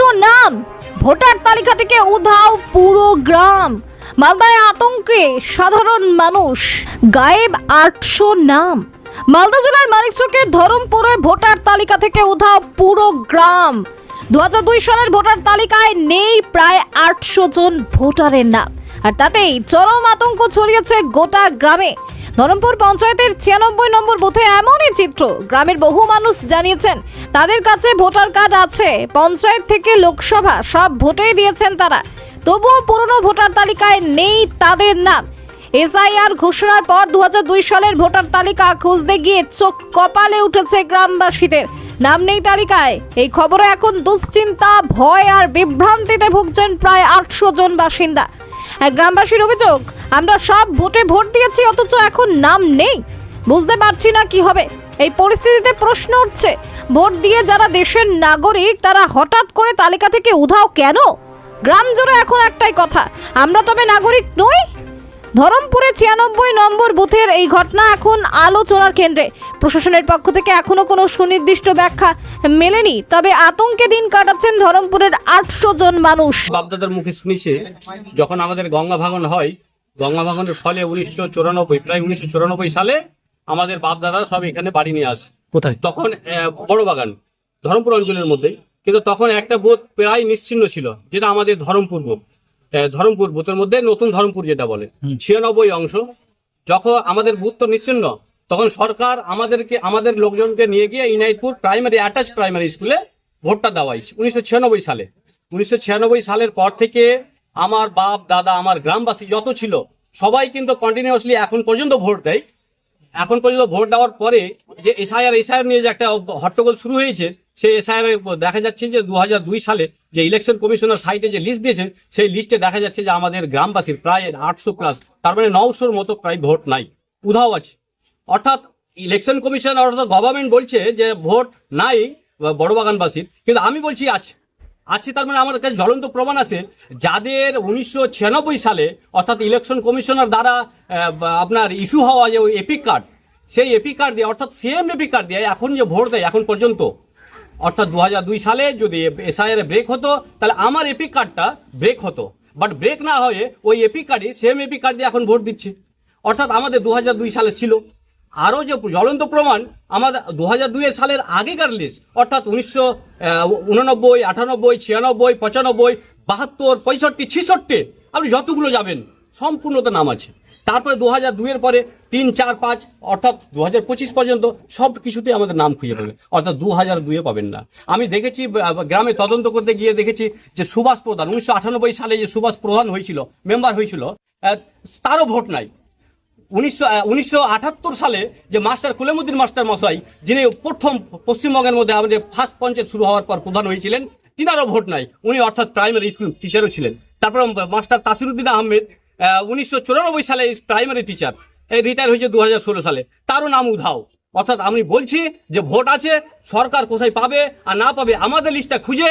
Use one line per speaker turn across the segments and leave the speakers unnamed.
আটশো নাম। ভোটার তালিকা থেকে উধাও পুরো গ্রাম। মালদায় আতঙ্কে সাধারণ মানুষ। গায়েব আটশো নাম। মালদা জেলার মানিকচকের ধরমপুরে ভোটার তালিকা থেকে উধাও পুরো গ্রাম। দু হাজার দুই সালের ভোটার তালিকায় নেই প্রায় আটশো জন ভোটারের নাম। আর তাতেই চরম আতঙ্ক ছড়িয়েছে গোটা গ্রামে। ধরমপুর পঞ্চায়েতের ছিয়ানব্বই নম্বর বুথে এমনই চিত্র। গ্রামের বহু মানুষ জানিয়েছেন, তাদের কাছে ভোটার কার্ড আছে। পঞ্চায়েত থেকে লোকসভা, সব ভোটেই দিয়েছেন তারা। তবুও পুরনো ভোটার তালিকায় নেই তাদের নাম। এসআইআর ঘোষণার পর দু হাজার দুই সালের ভোটার তালিকা খুঁজতে গিয়ে চোখ কপালে উঠেছে গ্রামবাসীদের। নাম নেই তালিকায়। এই খবরে এখন দুশ্চিন্তা, ভয় আর বিভ্রান্তিতে ভুগছেন প্রায় আটশো জন বাসিন্দা। গ্রামবাসীর অভিযোগ আমরা সব ভোটে ভোট দিয়েছি, অথচ এখন নাম নেই। বুঝতে পারছি না কি হবে। এই পরিস্থিতিতে প্রশ্ন উঠছে, ভোট দিয়ে যারা দেশের নাগরিক, তারা হঠাৎ করে তালিকা থেকে উধাও কেন? গ্রাম জুড়ে এখন একটাই কথা, আমরা তবে নাগরিক নই? ধরমপুরে ছিয়ানব্বই নম্বর বুথের এই ঘটনা এখন আলোচনার কেন্দ্রে। প্রশাসনের পক্ষ থেকে এখনও কোনো সুনির্দিষ্ট ব্যাখ্যা মেলেনি, তবে আতঙ্কে দিন কাটাচ্ছেন ধরমপুরের আটশো জন মানুষ।
বাপদাদার মুখে শুনেছে, যখন আমাদের গঙ্গা ভাঙন হয় গঙ্গা ভাঙনের ফলে উনিশশো চুরানব্বই প্রায় উনিশশো চুরানব্বই সালে আমাদের বাপদাদা সব এখানে বাড়ি নিয়ে আসে।
কোথায়?
তখন বড় বাগান ধরমপুর অঞ্চলের মধ্যে কিন্তু তখন একটা বোধ প্রায় নিশ্চিন্ন ছিল যেটা আমাদের ধরমপুর বোধ। ধরমপুর বুথের মধ্যে নতুন ধরমপুর যেটা বলে ছিয়ানব্বই অংশ। যখন আমাদের বুথ তো নিশ্চিন্ন তখন সরকার আমাদেরকে আমাদের লোকজনকে নিয়ে গিয়ে ইনাইতপুর প্রাইমারি অ্যাটাচ প্রাইমারি স্কুলে ভোটটা দেওয়াই উনিশশো ছিয়ানব্বই সালে। উনিশশো ছিয়ানব্বই সালের পর থেকে আমার বাপ, দাদা, আমার গ্রামবাসী যত ছিল, সবাই কিন্তু কন্টিনিউয়াসলি এখন পর্যন্ত ভোট দেয়। এখন পর্যন্ত ভোট দেওয়ার পরে যে এসআইআর এসআইআর নিয়ে যে একটা হট্টগোল শুরু হয়েছে, সেই এসআইআর দেখা যাচ্ছে যে দু হাজার দুই সালে যে ইলেকশন কমিশনার সাইটে যে লিস্ট দিয়েছে, সেই লিস্টে দেখা যাচ্ছে যে আমাদের গ্রামবাসীর প্রায় আটশো প্লাস তার মানে নশোর মতো প্রায় ভোট নাই। উধাও আছে। অর্থাৎ ইলেকশন কমিশন অর্থাৎ গভর্নমেন্ট বলছে যে ভোট নাই বড় বাগানবাসীর কিন্তু আমি বলছি আছে আছে, তার মানে আমার কাছে জ্বলন্ত প্রমাণ আছে, যাদের উনিশশো ছিয়ানব্বই সালে, অর্থাৎ ইলেকশন কমিশনার দ্বারা আপনার ইস্যু হওয়া যে ওই এপিক কার্ড সেই এপিক কার্ড দিয়ে, অর্থাৎ সেম এপিক কার্ড দিয়ে এখন যে ভোট দেয়, এখন পর্যন্ত, অর্থাৎ দু হাজার দুই সালে যদি এসআইআর ব্রেক হতো, তাহলে আমার এপিক কার্ডটা ব্রেক হতো। বাট ব্রেক না হয়ে ওই এপিক কার্ডই সেম এপিক কার্ড দিয়ে এখন ভোট দিচ্ছে। অর্থাৎ আমাদের দু হাজার দুই সালে ছিল। আরও যে জ্বলন্ত প্রমাণ আমাদের দু হাজার দুইয়ের সালের আগেকার লিস্ট অর্থাৎ উনিশশো উননব্বই, আটানব্বই, ছিয়ানব্বই, পঁচানব্বই, বাহাত্তর, পঁয়ষট্টি, ছিষট্টি, আপনি যতগুলো যাবেন সম্পূর্ণ তো নাম আছে। তারপরে দু হাজার দুইয়ের পরে তিন, চার, পাঁচ, অর্থাৎ দু হাজার পঁচিশ পর্যন্ত সব কিছুতে আমাদের নাম খুঁজে পাবেন। অর্থাৎ দু হাজার দুইয়ে পাবেন না। আমি দেখেছি গ্রামে তদন্ত করতে গিয়ে দেখেছি যে সুভাষ প্রধান, উনিশশো আটানব্বই সালে যে সুভাষ প্রধান হয়েছিল মেম্বার হয়েছিল তারও ভোট নাই। উনিশশো সালে যে মাস্টার কুলেমুদ্দিন মাস্টার মশাই, যিনি প্রথম পশ্চিমবঙ্গের মধ্যে আমাদের ফার্স্ট পঞ্চায়েত শুরু হওয়ার পর প্রধান হয়েছিলেন, তিনারও ভোট নাই। উনি অর্থাৎ প্রাইমারি স্কুল টিচারও ছিলেন। তারপর মাস্টার তাসিরুদ্দিন আহমেদ উনিশশো চুরানব্বই সালে প্রাইমারি টিচার এই রিটায়ার হয়েছে দু হাজার ষোলো সালে। তারও নাম উধাও। অর্থাৎ আমি বলছি যে ভোট আছে, সরকার কোথায় পাবে আর না পাবে আমাদের লিস্টটা খুঁজে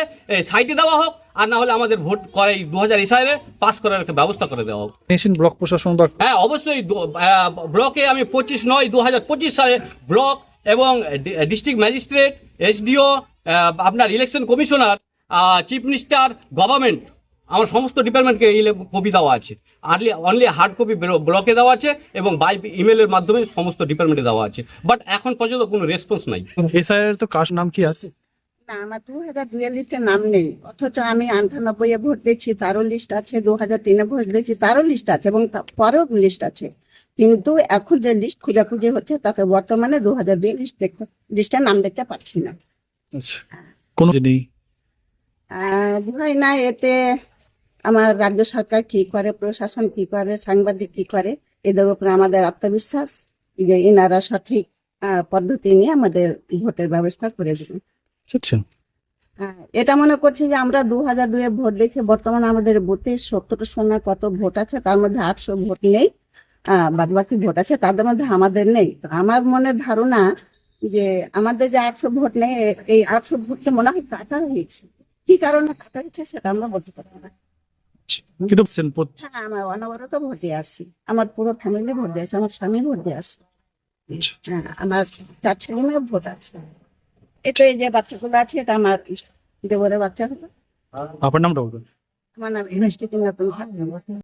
সাইটে দেওয়া হোক। আর না হলে আমাদের ভোট করে দু হাজার এসাইরে পাস করার একটা ব্যবস্থা করে দেওয়া হোক।
এসেন ব্লক প্রশাসন
হ্যাঁ অবশ্যই ব্লকে আমি পঁচিশ নয় দু হাজার পঁচিশ সালে ব্লক এবং ডিস্ট্রিক্ট ম্যাজিস্ট্রেট এসডিও আপনার election commissioner chief minister government আমার সমস্ত ডিপার্টমেন্টকে কপি দেওয়া আছে। আর্লি অনলি হার্ড কপি ব্লকে দেওয়া আছে এবং বাই ইমেলের মাধ্যমে সমস্ত ডিপার্টমেন্টে দেওয়া আছে। বাট এখন পর্যন্ত কোনো রেসপন্স নাই।
এসআইআর তো কার নাম কি আছে?
না আমার দু হাজার দুইয়ের লিস্টে নাম নেই। অথচ আমি আটানব্বই এ ভোট দিচ্ছি তারও লিস্ট আছে দু হাজার তিনে ভোট দিচ্ছি তারও লিস্ট আছে এবং তা- পরেও লিস্ট আছে। কিন্তু এখন যে লিস্ট খোঁজাখুঁজি হচ্ছে তাতে বর্তমানে দু হাজার দুই লিস্ট দেখতে লিস্টের নাম দেখতে পাচ্ছি না।
আচ্ছা। কোনো নেই?
ভয় না এতে আমার রাজ্য সরকার কি করে প্রশাসন কি করে সাংবাদিক কি করে এদের উপরে আমাদের আত্মবিশ্বাস যে এনারা সঠিক পদ্ধতি নিয়ে আমাদের ভোটের ব্যবস্থা করে দেবেন
বুঝছেন?
হ্যাঁ, এটা মনে করছি যে আমরা দু হাজার দুয়ে ভোট দিয়েছি বর্তমানে আমাদের বুথে সত্তর শূন্য কত ভোট আছে তার মধ্যে আটশো ভোট নেই। বাদ বাকি ভোট আছে তাদের মধ্যে আমাদের নেই। তো আমার মনের ধারণা যে আমাদের যে আটশো ভোট নেই এই আটশো ভোটকে মনে হয় কাটা হয়েছে। কি কারণে কাটা হয়েছে সেটা আমরা বলতে পারব না।
কিন্তু
হ্যাঁ আমার অনবরত ভোট দিয়ে আসি। আমার পুরো ফ্যামিলি ভোট দিয়ে আসে আমার স্বামী ভোট দিয়ে আসে।
আচ্ছা।
হ্যাঁ আমার চার ছেলে মেয়ে ভোট আছে। এটা এই যে বাচ্চাগুলো আছে এটা আমার দেবরের বাচ্চা হলো
আপনার নামটা বলবেন?
আমার নাম ইনস্টিটিউট